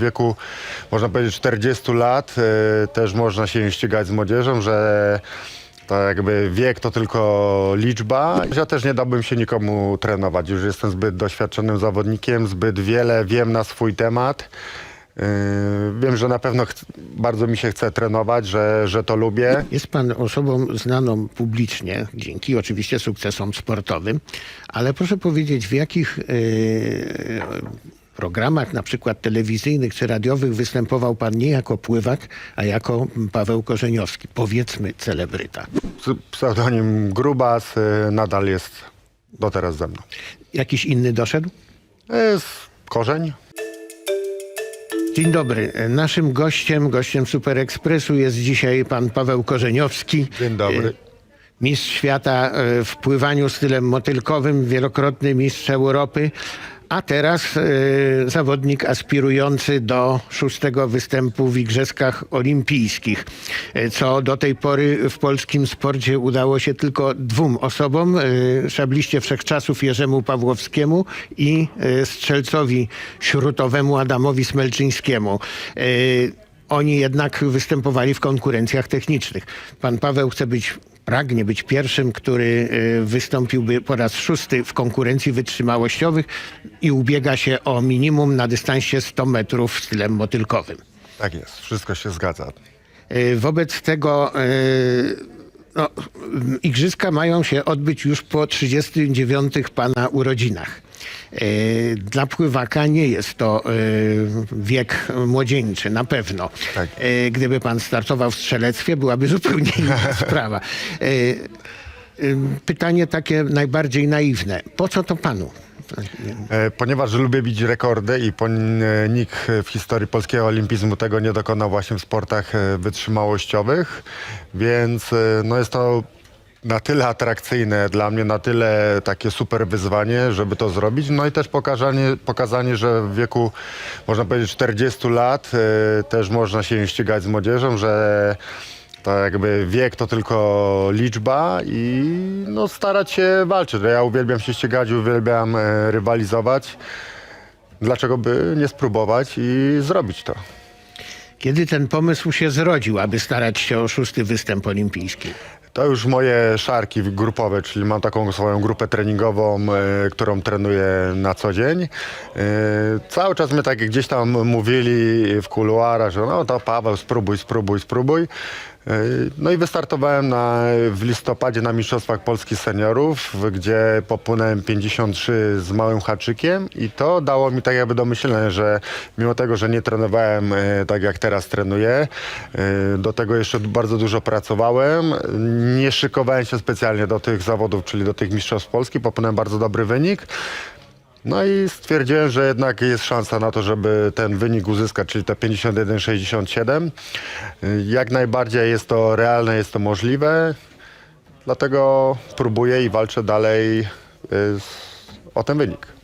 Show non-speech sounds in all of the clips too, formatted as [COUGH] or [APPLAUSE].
wieku, można powiedzieć, 40 lat e, też można się ścigać z młodzieżą, że to jakby wiek to tylko liczba. Ja też nie dałbym się nikomu trenować. Już jestem zbyt doświadczonym zawodnikiem, zbyt wiele wiem na swój temat. Yy, Wiem, że na pewno bardzo mi się chce trenować, że, że to lubię. Jest pan osobą znaną publicznie, dzięki oczywiście sukcesom sportowym, ale proszę powiedzieć, w jakich e, programach, na przykład telewizyjnych czy radiowych, występował pan nie jako pływak, a jako Paweł Korzeniowski, powiedzmy celebryta. Ps- Pseudonim Grubas yy, nadal jest do teraz ze mną. Jakiś inny doszedł? Jest korzeń. Dzień dobry. Naszym gościem, gościem Super Expressu jest dzisiaj pan Paweł Korzeniowski. Dzień dobry. E, Mistrz świata w pływaniu stylem motylkowym, wielokrotny mistrz Europy, a teraz e, zawodnik aspirujący do szóstego występu w Igrzyskach Olimpijskich, e, co do tej pory w polskim sporcie udało się tylko dwóm osobom, e, szabliście wszechczasów Jerzemu Pawłowskiemu i e, strzelcowi śrutowemu Adamowi Smelczyńskiemu. E, oni jednak występowali w konkurencjach technicznych. Pan Paweł chce być, pragnie być pierwszym, który y, wystąpiłby po raz szósty w konkurencji wytrzymałościowych i ubiega się o minimum na dystansie 100 metrów stylem motylkowym. Tak jest, wszystko się zgadza. Y, Wobec tego y, no, igrzyska mają się odbyć już po 39 pana urodzinach. Y, Dla pływaka nie jest to y, wiek młodzieńczy, na pewno. Tak. Y, Gdyby pan startował w strzelectwie, byłaby zupełnie inna [LAUGHS] sprawa. Pytanie takie najbardziej naiwne. Po co to panu? E, Ponieważ lubię bić rekordy i e, nikt w historii polskiego olimpizmu tego nie dokonał właśnie w sportach e, wytrzymałościowych, więc no jest to na tyle atrakcyjne dla mnie, na tyle takie super wyzwanie, żeby to zrobić. No i też pokazanie, pokazanie że w wieku, można powiedzieć, 40 lat e, też można się ścigać z młodzieżą, że to jakby wiek to tylko liczba i no starać się walczyć. Ja uwielbiam się ścigać, uwielbiam e, rywalizować. Dlaczego by nie spróbować i zrobić to? Kiedy ten pomysł się zrodził, aby starać się o szósty występ olimpijski? To już moje szarki grupowe, czyli mam taką swoją grupę treningową, e, którą trenuję na co dzień. E, cały czas mnie tak gdzieś tam mówili w kuluarach, że no to Paweł spróbuj, spróbuj, spróbuj. E, no i wystartowałem na, w listopadzie na Mistrzostwach Polski Seniorów, gdzie popłynąłem 53 z małym haczykiem i to dało mi tak jakby do myślenia, że mimo tego, że nie trenowałem e, tak jak teraz trenuję, e, do tego jeszcze bardzo dużo pracowałem, nie szykowałem się specjalnie do tych zawodów, czyli do tych Mistrzostw Polski, popłynąłem bardzo dobry wynik. No i stwierdziłem, że jednak jest szansa na to, żeby ten wynik uzyskać, czyli te 51-67. Jak najbardziej jest to realne, jest to możliwe. Dlatego próbuję i walczę dalej y, o ten wynik.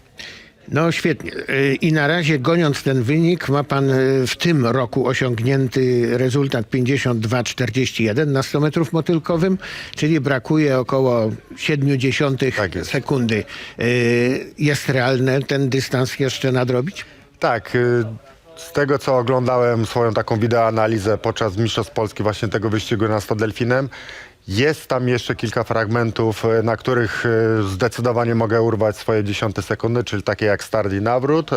No świetnie. Y, I na razie goniąc ten wynik ma pan y, w tym roku osiągnięty rezultat 52,41 na 100 metrów motylkowym, czyli brakuje około 0,7 Tak jest. sekundy. Y, Jest realne ten dystans jeszcze nadrobić? Tak, z tego co oglądałem swoją taką wideoanalizę podczas Mistrzostw Polski właśnie tego wyścigu na 100 delfinem, jest tam jeszcze kilka fragmentów, y, na których y, zdecydowanie mogę urwać swoje dziesiąte sekundy, czyli takie jak start i nawrót y,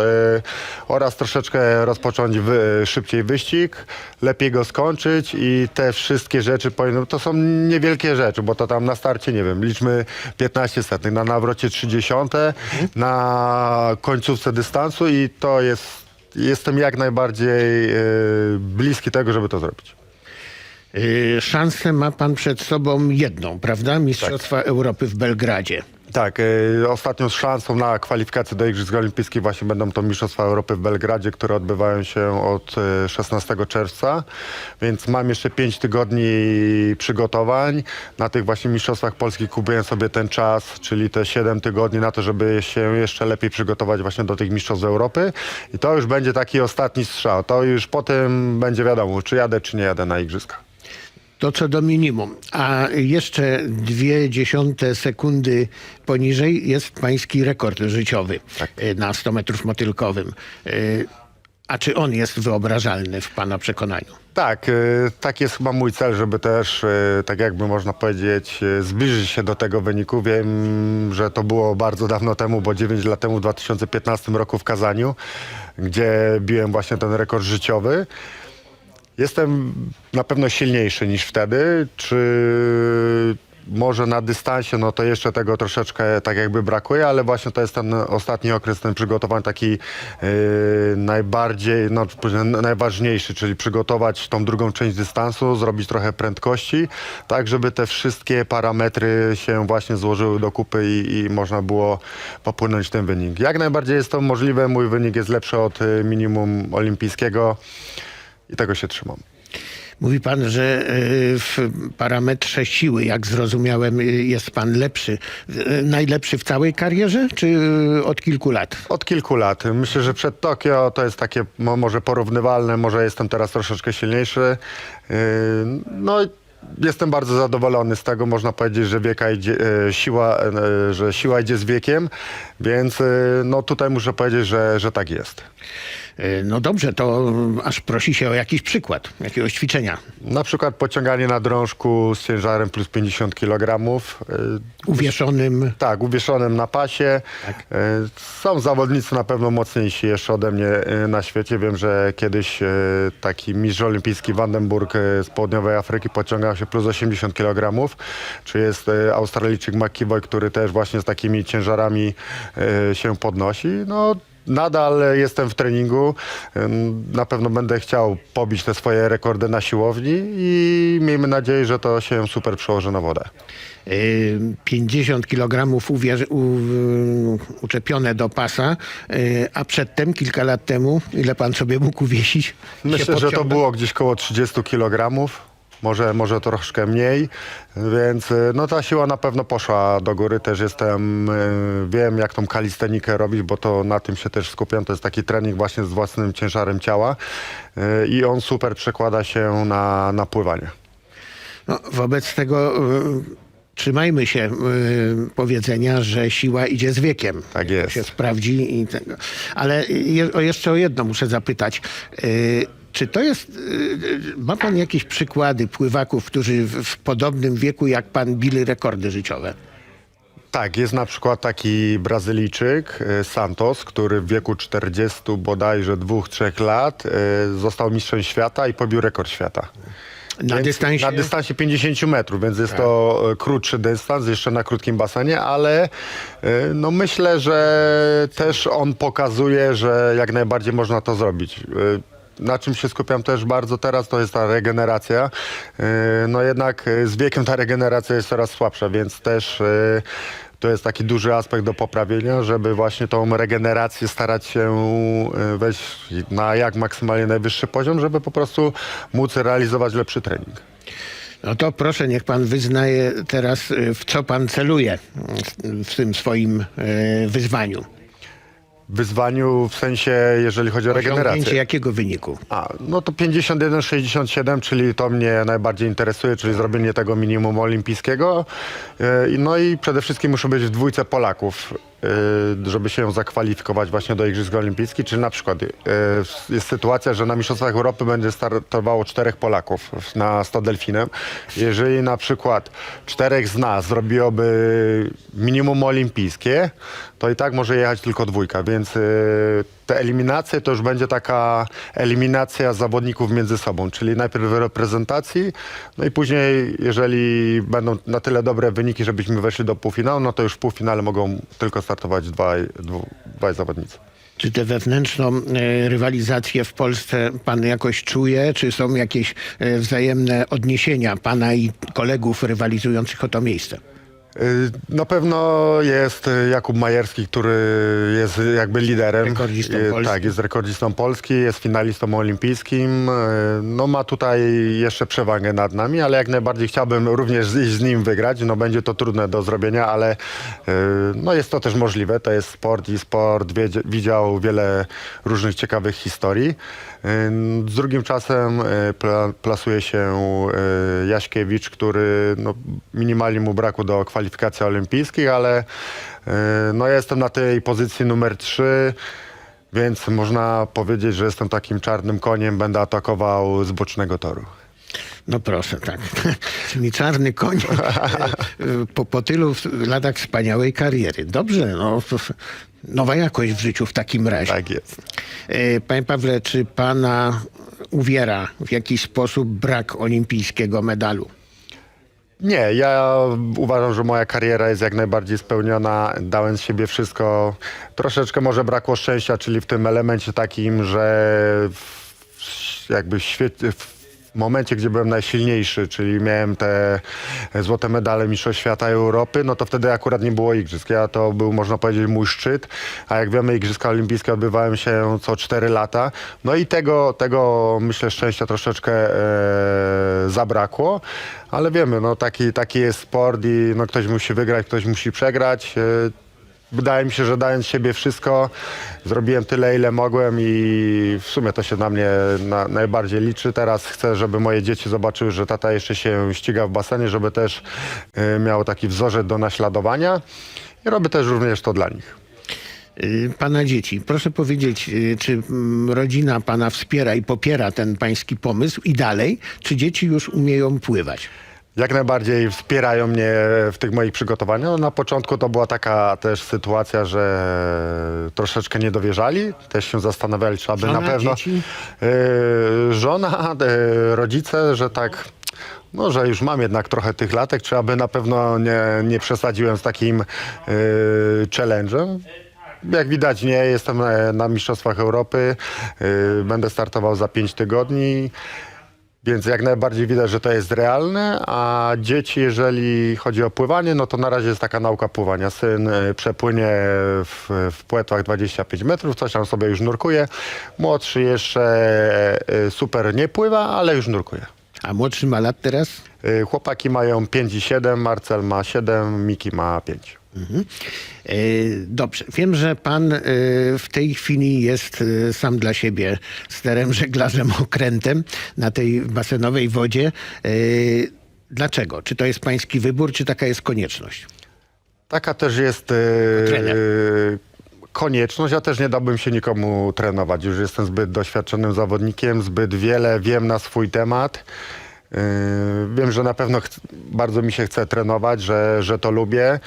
oraz troszeczkę rozpocząć wy, szybciej wyścig, lepiej go skończyć i te wszystkie rzeczy to są niewielkie rzeczy, bo to tam na starcie, nie wiem, liczmy 15 setnych, na nawrocie 30, na końcówce dystansu i to jest, jestem jak najbardziej bliski tego, żeby to zrobić. Y, Szansę ma pan przed sobą jedną, prawda? Mistrzostwa Europy w Belgradzie. Tak, y, ostatnią szansą na kwalifikację do Igrzysk Olimpijskich właśnie będą to Mistrzostwa Europy w Belgradzie, które odbywają się od y, 16 czerwca, więc mam jeszcze 5 tygodni przygotowań. Na tych właśnie Mistrzostwach Polskich kupiłem sobie ten czas, czyli te 7 tygodni na to, żeby się jeszcze lepiej przygotować właśnie do tych Mistrzostw Europy i to już będzie taki ostatni strzał. To już potem będzie wiadomo, czy jadę, czy nie jadę na Igrzyska. To co do minimum. A jeszcze dwie dziesiąte sekundy poniżej jest pański rekord życiowy Tak. y, na 100 metrów motylkowym. Y, A czy on jest wyobrażalny w Pana przekonaniu? Tak, y, tak jest chyba mój cel, żeby też, tak jakby można powiedzieć, zbliżyć się do tego wyniku. Wiem, że to było bardzo dawno temu, bo 9 lat temu, w 2015 roku w Kazaniu, gdzie biłem właśnie ten rekord życiowy. Jestem na pewno silniejszy niż wtedy. Czy może na dystansie, no to jeszcze tego troszeczkę tak jakby brakuje, ale właśnie to jest ten ostatni okres, ten przygotowany taki yy, najbardziej, no najważniejszy, czyli przygotować tą drugą część dystansu, zrobić trochę prędkości, tak żeby te wszystkie parametry się właśnie złożyły do kupy i, i można było popłynąć ten wynik. Jak najbardziej jest to możliwe, mój wynik jest lepszy od y, minimum olimpijskiego i tego się trzymam. Mówi pan, że y, w parametrze siły, jak zrozumiałem, y, jest pan lepszy. Y, Najlepszy w całej karierze, czy od kilku lat? Od kilku lat. Myślę, że przed Tokio to jest takie mo, może porównywalne, może jestem teraz troszeczkę silniejszy. No jestem bardzo zadowolony z tego. Można powiedzieć, że wieka idzie, e, siła, e, że siła idzie z wiekiem, więc e, no tutaj muszę powiedzieć, że, że tak jest. Y, No dobrze, to aż prosi się o jakiś przykład, jakiegoś ćwiczenia. Na przykład pociąganie na drążku z ciężarem plus 50 kg. Uwieszonym. Tak, uwieszonym na pasie. Tak. E, Są zawodnicy na pewno mocniejsi jeszcze ode mnie e, na świecie. Wiem, że kiedyś e, taki mistrz olimpijski Vandenburg e, z południowej Afryki pociągał się plus 80 kg. Czy jest e, Australijczyk McKevoy, który też właśnie z takimi ciężarami e, się podnosi. No, Nadal jestem w treningu. Na pewno będę chciał pobić te swoje rekordy na siłowni i miejmy nadzieję, że to się super przełoży na wodę. y, 50 kg uczepione do pasa, a przedtem, kilka lat temu, ile pan sobie mógł uwiesić? Myślę, że to było gdzieś koło 30 kg. Może, może troszkę mniej, więc y, no ta siła na pewno poszła do góry. Też jestem, y, wiem jak tą kalistenikę robić, bo to na tym się też skupiam. To jest taki trening właśnie z własnym ciężarem ciała y, i on super przekłada się na, na pływanie. No, wobec tego trzymajmy się y, powiedzenia, że siła idzie z wiekiem. Tak jest. To się sprawdzi. I tego. Ale je, o, jeszcze o jedno muszę zapytać. Y, czy to jest, y, ma pan jakieś przykłady pływaków, którzy w, podobnym wieku jak pan bili rekordy życiowe? Tak, jest na przykład taki Brazylijczyk y, Santos, który w wieku 40 bodajże 2-3 lat y, został mistrzem świata i pobił rekord świata. Na Więc dystansie? Na dystansie 50 metrów, więc jest to e, krótszy dystans, jeszcze na krótkim basenie, ale no myślę, że też on pokazuje, że jak najbardziej można to zrobić. Na czym się skupiam też bardzo teraz, to jest ta regeneracja. E, No jednak e, z wiekiem ta regeneracja jest coraz słabsza, więc też e, to jest taki duży aspekt do poprawienia, żeby właśnie tą regenerację starać się wejść na jak maksymalnie najwyższy poziom, żeby po prostu móc realizować lepszy trening. No to proszę, niech pan wyznaje teraz, y, w co pan celuje y, w tym swoim y, wyzwaniu. Wyzwaniu w sensie, jeżeli chodzi o regenerację. jakiego wyniku? A, no to 51-67, czyli to mnie najbardziej interesuje, czyli zrobienie tego minimum olimpijskiego. E, No i przede wszystkim muszę być w dwójce Polaków, żeby się zakwalifikować właśnie do Igrzysk Olimpijskich, czyli na przykład e, jest sytuacja, że na Mistrzostwach Europy będzie startowało czterech Polaków na 100 delfinem. Jeżeli na przykład czterech z nas zrobiłoby minimum olimpijskie, to i tak może jechać tylko dwójka, więc e, te eliminacje to już będzie taka eliminacja zawodników między sobą, czyli najpierw w reprezentacji, no i później, jeżeli będą na tyle dobre wyniki, żebyśmy weszli do półfinału, no to już w półfinale mogą tylko startować dwaj, dwaj zawodnicy. Czy tę wewnętrzną e, rywalizację w Polsce pan jakoś czuje? Czy są jakieś e, wzajemne odniesienia pana i kolegów rywalizujących o to miejsce? Y, Na pewno jest Jakub Majerski, który jest jakby liderem. Rekordzistą Y, Polski. Tak, jest rekordzistą Polski, jest finalistą olimpijskim. Y, No ma tutaj jeszcze przewagę nad nami, ale jak najbardziej chciałbym również z, z nim wygrać. No będzie to trudne do zrobienia, ale no jest to też możliwe. To jest sport i sport widział wiele różnych ciekawych historii. Z drugim czasem pla, plasuje się Jaśkiewicz, który no, minimalnie mu brakło do kwalifikacji olimpijskich, ale y, no, ja jestem na tej pozycji numer 3. Więc można powiedzieć, że jestem takim czarnym koniem, będę atakował z bocznego toru. No proszę, tak. [LAUGHS] Czyli czarny koń e, po, po tylu latach wspaniałej kariery. Dobrze, no, nowa jakość w życiu w takim razie. Tak jest. E, Panie Pawle, czy pana uwiera w jakiś sposób brak olimpijskiego medalu? Nie, ja uważam, że moja kariera jest jak najbardziej spełniona. Dałem z siebie wszystko. Troszeczkę może brakło szczęścia, czyli w tym elemencie takim, że w, jakby w, momencie, gdzie byłem najsilniejszy, czyli miałem te złote medale Mistrzostw Świata i Europy, no to wtedy akurat nie było igrzysk. Ja to był, można powiedzieć, mój szczyt, a jak wiemy, Igrzyska Olimpijskie odbywają się co 4 lata. No i tego, tego myślę, szczęścia troszeczkę e, zabrakło, ale wiemy, no taki, taki jest sport i no, ktoś musi wygrać, ktoś musi przegrać. E, Wydaje mi się, że dając siebie wszystko, zrobiłem tyle, ile mogłem i w sumie to się na mnie na, najbardziej liczy. Teraz chcę, żeby moje dzieci zobaczyły, że tata jeszcze się ściga w basenie, żeby też y, miał taki wzorzec do naśladowania i robię też również to dla nich. Y, Pana dzieci, proszę powiedzieć, y, czy mm, rodzina pana wspiera i popiera ten pański pomysł i dalej, czy dzieci już umieją pływać? Jak najbardziej wspierają mnie w tych moich przygotowaniach. No, na początku to była taka też sytuacja, że troszeczkę nie dowierzali. Też się zastanawiali, czy aby Żona, na pewno dzieci? Yy, żona, yy, rodzice, że tak. No, że już mam jednak trochę tych latek, czy aby na pewno nie, nie przesadziłem z takim yy, challenge'em. Jak widać nie, jestem e, na Mistrzostwach Europy, yy, będę startował za 5 tygodni. Więc jak najbardziej widać, że to jest realne, a dzieci, jeżeli chodzi o pływanie, no to na razie jest taka nauka pływania. Syn e, przepłynie w, w płetwach 25 metrów, coś tam sobie już nurkuje. Młodszy jeszcze e, super nie pływa, ale już nurkuje. A młodszy ma lat teraz? E, Chłopaki mają 5 i 7, Marcel ma 7, Miki ma 5. Mhm. E, Dobrze. Wiem, że pan e, w tej chwili jest e, sam dla siebie sterem, [LAUGHS] żeglarzem, okrętem na tej basenowej wodzie. Dlaczego? Czy to jest pański wybór, czy taka jest konieczność? Taka też jest trener. konieczność. Ja też nie dałbym się nikomu trenować. Już jestem zbyt doświadczonym zawodnikiem, zbyt wiele wiem na swój temat. Yy, Wiem, że na pewno bardzo mi się chce trenować, że, że to lubię.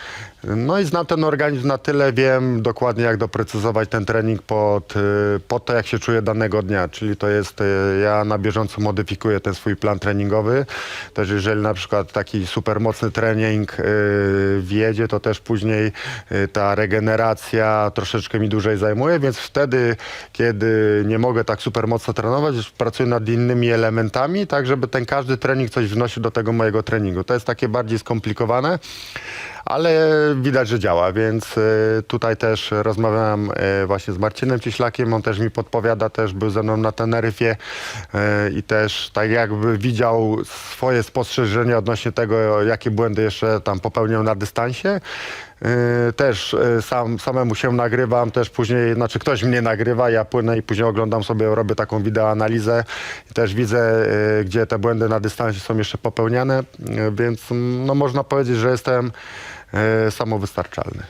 No i znam ten organizm na tyle, wiem dokładnie jak doprecyzować ten trening pod, yy, pod to, jak się czuję danego dnia. Czyli to jest, yy, ja na bieżąco modyfikuję ten swój plan treningowy. Też jeżeli na przykład taki super mocny trening yy, wjedzie, to też później yy, ta regeneracja troszeczkę mi dłużej zajmuje, więc wtedy, kiedy nie mogę tak super mocno trenować, pracuję nad innymi elementami, tak żeby ten każdy trening coś wnosił do tego mojego treningu. To jest takie bardziej skomplikowane, ale widać, że działa, więc y, tutaj też rozmawiałem y, właśnie z Marcinem Cieślakiem, on też mi podpowiada, też był ze mną na Teneryfie y, i też tak jakby widział swoje spostrzeżenia odnośnie tego, jakie błędy jeszcze tam popełniłem na dystansie. Y, Też y, sam, samemu się nagrywam, też później, znaczy ktoś mnie nagrywa, ja płynę i później oglądam sobie, robię taką wideoanalizę i też widzę, y, gdzie te błędy na dystansie są jeszcze popełniane, y, więc mm, no, można powiedzieć, że jestem y, samowystarczalny.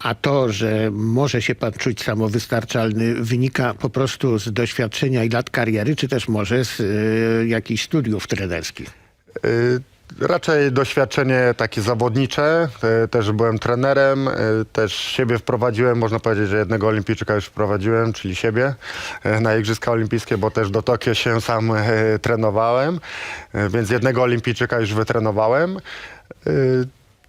A to, że może się pan czuć samowystarczalny, wynika po prostu z doświadczenia i lat kariery, czy też może z yy, jakichś studiów trenerskich? Y, Raczej doświadczenie takie zawodnicze, y, też byłem trenerem, y, też siebie wprowadziłem, można powiedzieć, że jednego olimpijczyka już wprowadziłem, czyli siebie y, na Igrzyska Olimpijskie, bo też do Tokio się sam trenowałem, więc jednego olimpijczyka już wytrenowałem.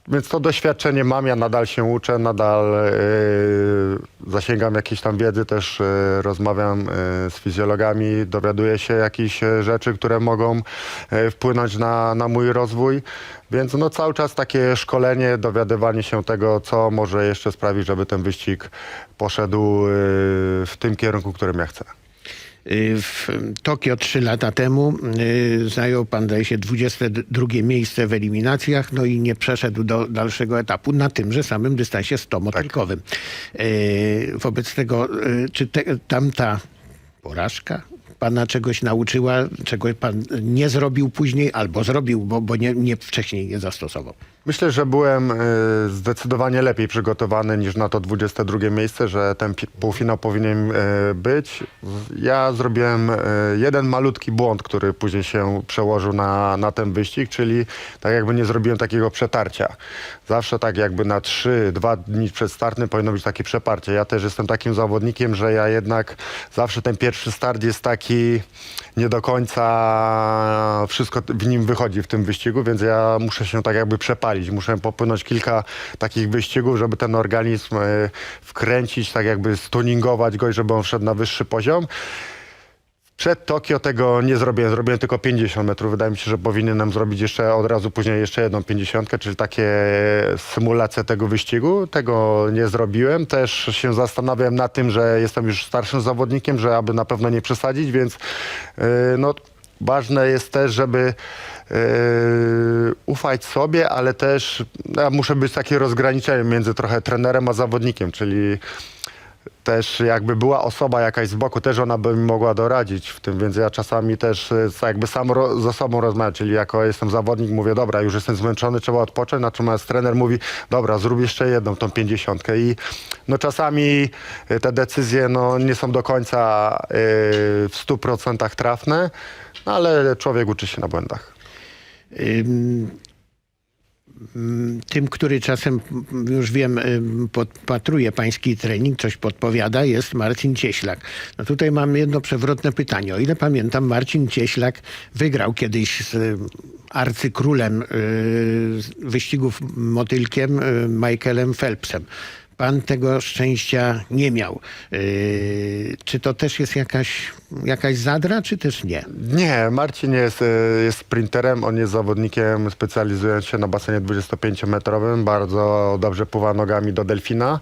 Więc to doświadczenie mam, ja nadal się uczę, nadal y, zasięgam jakiejś tam wiedzy, też y, rozmawiam y, z fizjologami, dowiaduję się jakichś rzeczy, które mogą y, wpłynąć na, na mój rozwój. Więc no cały czas takie szkolenie, dowiadywanie się tego, co może jeszcze sprawić, żeby ten wyścig poszedł y, w tym kierunku, którym ja chcę. Yy, W Tokio trzy lata temu yy, zajął pan, zdaje się, 22 miejsce w eliminacjach, no i nie przeszedł do dalszego etapu na tymże samym dystansie 100 motylkowym. Yy, Wobec tego, czy te, tamta porażka pana czegoś nauczyła, czego pan nie zrobił później, albo zrobił, bo, bo nie, nie wcześniej nie zastosował? Myślę, że byłem y, zdecydowanie lepiej przygotowany niż na to 22 miejsce, że ten półfinał powinien y, być. Ja zrobiłem y, jeden malutki błąd, który później się przełożył na, na ten wyścig, czyli tak jakby nie zrobiłem takiego przetarcia. Zawsze tak jakby na 3-2 dni przed startem powinno być takie przeparcie. Ja też jestem takim zawodnikiem, że ja jednak zawsze ten pierwszy start jest taki nie do końca wszystko w nim wychodzi w tym wyścigu, więc ja muszę się tak jakby Muszę popłynąć kilka takich wyścigów, żeby ten organizm e, wkręcić, tak jakby stuningować go i żeby on wszedł na wyższy poziom. Przed Tokio tego nie zrobiłem, zrobiłem tylko 50 metrów. Wydaje mi się, że powinienem zrobić jeszcze od razu później jeszcze jedną 50, czyli takie symulacje tego wyścigu. Tego nie zrobiłem. Też się zastanawiałem na tym, że jestem już starszym zawodnikiem, że aby na pewno nie przesadzić, więc yy, no, ważne jest też, żeby ufać sobie, ale też no, ja muszę być takie rozgraniczenie między trochę trenerem a zawodnikiem, czyli też jakby była osoba jakaś z boku, też ona by mi mogła doradzić w tym, więc ja czasami też e, jakby sam ro, ze sobą rozmawiam, czyli jako jestem zawodnik, mówię, dobra, już jestem zmęczony, trzeba odpocząć, natomiast trener mówi, dobra, zrób jeszcze jedną, tą pięćdziesiątkę i no czasami e, te decyzje no, nie są do końca e, w stu procentach trafne, no, ale człowiek uczy się na błędach. Ym, ym, Tym, który czasem, już wiem, podpatruje pański trening, coś podpowiada, jest Marcin Cieślak. No tutaj mam jedno przewrotne pytanie. O ile pamiętam, Marcin Cieślak wygrał kiedyś z ym, arcykrólem y, wyścigów motylkiem y, Michaelem Phelpsem. Pan tego szczęścia nie miał. Y, Czy to też jest jakaś, jakaś zadra, czy też nie? Nie, Marcin jest, e, jest sprinterem, on jest zawodnikiem specjalizując się na basenie 25-metrowym, bardzo dobrze pływa nogami do delfina.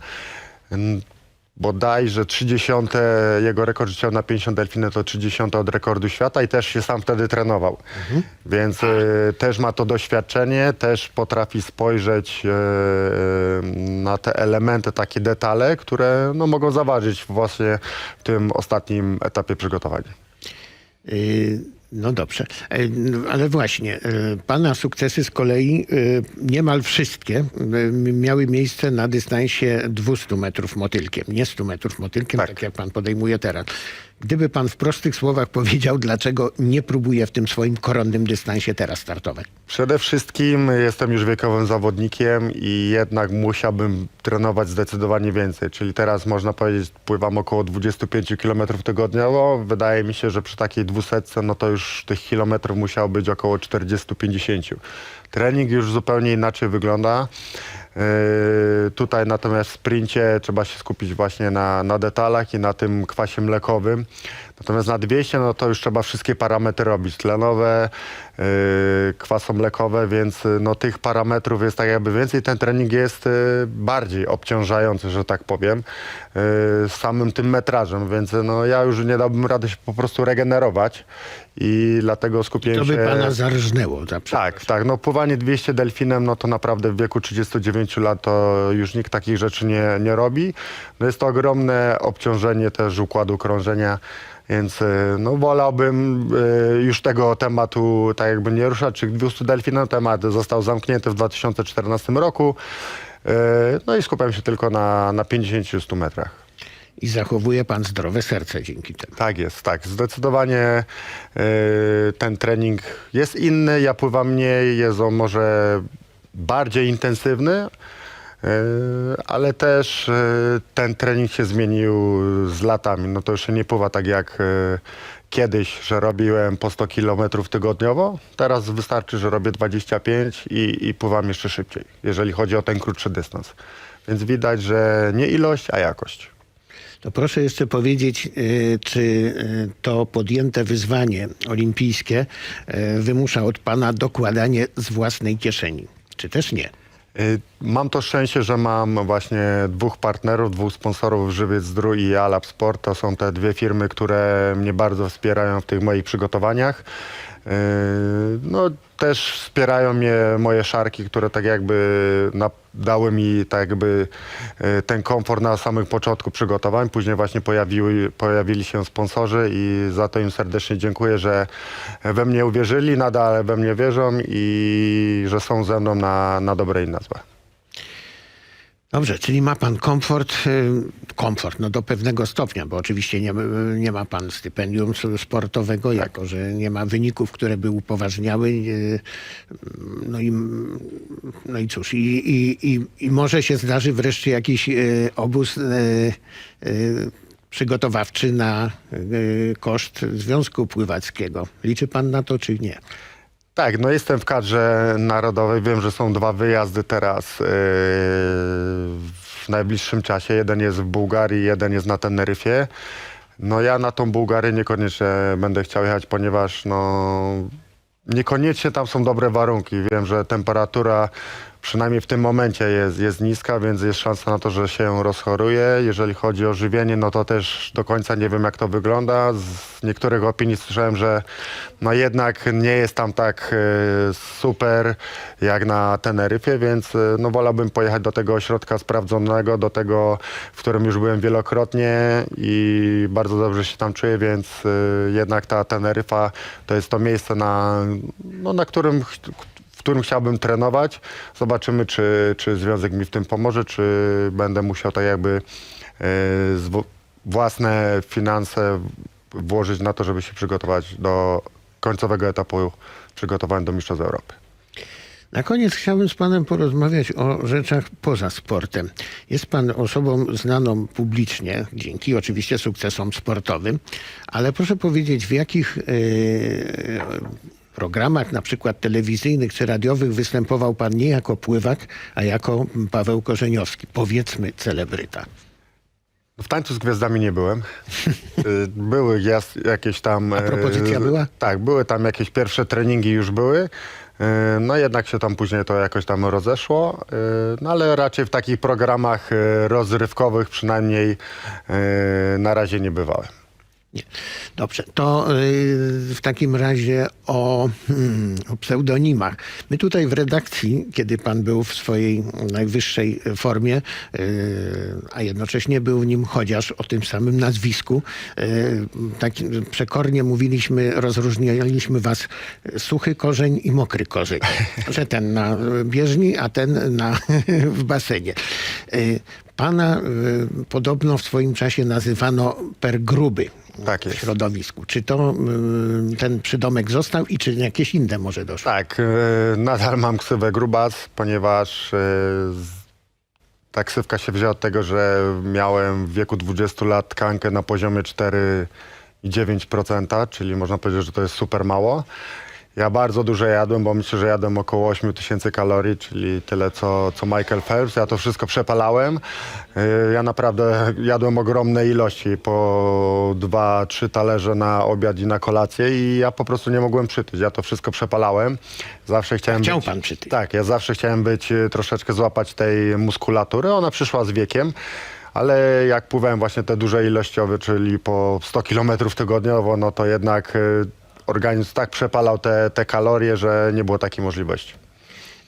Bodajże 30 jego rekord życiowy na 50 delfiny to 30 od rekordu świata i też się sam wtedy trenował. Więc e, też ma to doświadczenie, też potrafi spojrzeć e, na te elementy, takie detale, które no, mogą zaważyć właśnie w tym ostatnim etapie przygotowania. Y, No dobrze, E, ale właśnie, e, pana sukcesy z kolei e, niemal wszystkie miały miejsce na dystansie 200 metrów motylkiem, nie 100 metrów motylkiem, tak. Tak. jak pan podejmuje teraz. Gdyby pan w prostych słowach powiedział, dlaczego nie próbuje w tym swoim koronnym dystansie teraz startować? Przede wszystkim jestem już wiekowym zawodnikiem i jednak musiałbym trenować zdecydowanie więcej. Czyli teraz można powiedzieć, pływam około 25 km tygodniowo. Wydaje mi się, że przy takiej 200 no to już tych kilometrów musiało być około 40-50. Trening już zupełnie inaczej wygląda. Yy, tutaj natomiast w sprincie trzeba się skupić właśnie na, na detalach i na tym kwasie mlekowym. Natomiast na 200 no to już trzeba wszystkie parametry robić, tlenowe, yy, kwasomlekowe, więc yy, no tych parametrów jest tak jakby więcej. Ten trening jest yy, bardziej obciążający, że tak powiem, yy, samym tym metrażem, więc yy, no ja już nie dałbym rady się po prostu regenerować i dlatego skupiłem To by się... pana zarżnęło. Za Tak, tak. No pływanie 200 delfinem, no to naprawdę w wieku 39 lat to już nikt takich rzeczy nie, nie robi. No jest to ogromne obciążenie też układu krążenia, więc y, no wolałbym y, już tego tematu tak jakby nie ruszać. Czy 200 delfinem temat został zamknięty w 2014 roku. Y, No i skupiam się tylko na, na 50-100 metrach. I zachowuje pan zdrowe serce dzięki temu. Tak jest, tak. Zdecydowanie y, ten trening jest inny. Ja pływam mniej, jest on może bardziej intensywny, ale też y, ten trening się zmienił z latami. No to już nie pływa tak jak y, kiedyś, że robiłem po 100 km tygodniowo. Teraz wystarczy, że robię 25 i, i pływam jeszcze szybciej, jeżeli chodzi o ten krótszy dystans. Więc widać, że nie ilość, a jakość. To proszę jeszcze powiedzieć, czy to podjęte wyzwanie olimpijskie wymusza od pana dokładanie z własnej kieszeni, czy też nie? Y, Mam to szczęście, że mam właśnie dwóch partnerów, dwóch sponsorów, Żywiec Zdrój i Alap Sport. To są te dwie firmy, które mnie bardzo wspierają w tych moich przygotowaniach. No też wspierają mnie moje szarki, które tak jakby na, dały mi tak jakby e, ten komfort na samym początku przygotowań. Później właśnie pojawiły, pojawili się sponsorzy i za to im serdecznie dziękuję, że we mnie uwierzyli, nadal we mnie wierzą i że są ze mną na, na dobre i na złe. Dobrze, czyli ma pan komfort, y, komfort no do pewnego stopnia, bo oczywiście nie, nie ma pan stypendium sportowego, jako że nie ma wyników, które by upoważniały. y, No i, no i cóż, i, i, i, i może się zdarzy wreszcie jakiś y, obóz y, y, przygotowawczy na y, koszt Związku Pływackiego. Liczy pan na to, czy nie? Tak, no jestem w kadrze narodowej. Wiem, że są dwa wyjazdy teraz yy, w najbliższym czasie. Jeden jest w Bułgarii, jeden jest na Teneryfie. No ja na tą Bułgarię niekoniecznie będę chciał jechać, ponieważ no niekoniecznie tam są dobre warunki. Wiem, że temperatura przynajmniej w tym momencie jest, jest niska, więc jest szansa na to, że się rozchoruje. Jeżeli chodzi o żywienie, no to też do końca nie wiem, jak to wygląda. Z niektórych opinii słyszałem, że no jednak nie jest tam tak e, super jak na Teneryfie, więc e, no wolałbym pojechać do tego ośrodka sprawdzonego, do tego, w którym już byłem wielokrotnie i bardzo dobrze się tam czuję, więc e, jednak ta Teneryfa to jest to miejsce, na, no, na którym którym chciałbym trenować. Zobaczymy, czy, czy związek mi w tym pomoże, czy będę musiał tak jakby e, własne finanse włożyć na to, żeby się przygotować do końcowego etapu przygotowań do Mistrzostw Europy. Na koniec chciałbym z panem porozmawiać o rzeczach poza sportem. Jest pan osobą znaną publicznie, dzięki oczywiście sukcesom sportowym, ale proszę powiedzieć, w jakich e, programach, na przykład telewizyjnych czy radiowych, występował pan nie jako pływak, a jako Paweł Korzeniowski, powiedzmy celebryta. W tańcu z gwiazdami nie byłem. Y, Były jakieś tam... A propozycja e, była? Tak, były tam jakieś pierwsze treningi już były. E, No jednak się tam później to jakoś tam rozeszło. No ale raczej w takich programach rozrywkowych przynajmniej na razie nie bywałem. Nie. Dobrze, to y, w takim razie o, hmm, o pseudonimach. My tutaj w redakcji, kiedy pan był w swojej najwyższej formie, y, a jednocześnie był w nim chociaż o tym samym nazwisku, y, tak przekornie mówiliśmy, rozróżnialiśmy was suchy korzeń i mokry korzeń. [LAUGHS] Że ten na bieżni, a ten na, [LAUGHS] w basenie. Y, Pana y, podobno w swoim czasie nazywano per gruby Tak w środowisku. Czy to y, ten przydomek został i czy jakieś inne może doszło? Tak, e, nadal mam ksywę grubas, ponieważ z- ta ksywka się wzięła od tego, że miałem w wieku 20 lat tkankę na poziomie 4,9%, czyli można powiedzieć, że to jest super mało. Ja bardzo dużo jadłem, bo myślę, że jadłem około 8 tysięcy kalorii, czyli tyle co, co Michael Phelps. Ja to wszystko przepalałem. Yy, Ja naprawdę jadłem ogromne ilości, po 2-3 talerze na obiad i na kolację i ja po prostu nie mogłem przytyć. Ja to wszystko przepalałem. Zawsze chciałem Chciał być... pan przytyć. Tak, ja zawsze chciałem być, y, troszeczkę złapać tej muskulatury. Ona przyszła z wiekiem. Ale jak pływałem właśnie te duże ilościowe, czyli po 100 km tygodniowo, no to jednak y, organizm tak przepalał te, te kalorie, że nie było takiej możliwości.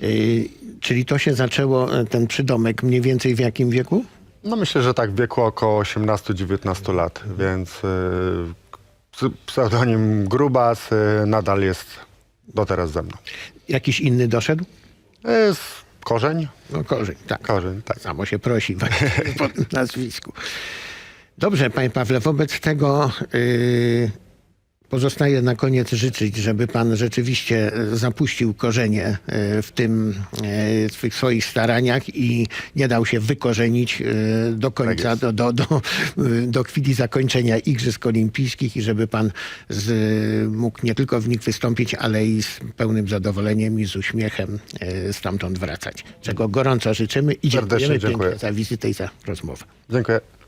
Y, czyli to się zaczęło, y, ten przydomek, mniej więcej w jakim wieku? No myślę, że tak w wieku około 18-19 lat, więc y, ps- pseudonim Grubas y, nadal jest do teraz ze mną. Jakiś inny doszedł? Jest korzeń? No korzeń, tak. Korzeń, tak. Samo się prosi po [LAUGHS] nazwisku. Dobrze, panie Pawle, wobec tego y, pozostaje na koniec życzyć, żeby pan rzeczywiście y, zapuścił korzenie y, w tym y, w tych swoich staraniach i nie dał się wykorzenić do końca, jest. do, do, do, do chwili zakończenia Igrzysk Olimpijskich i żeby pan z, mógł nie tylko w nich wystąpić, ale i z pełnym zadowoleniem i z uśmiechem stamtąd wracać. Czego gorąco życzymy i dziękujemy dziękuję. za wizytę i za rozmowę. Dziękuję.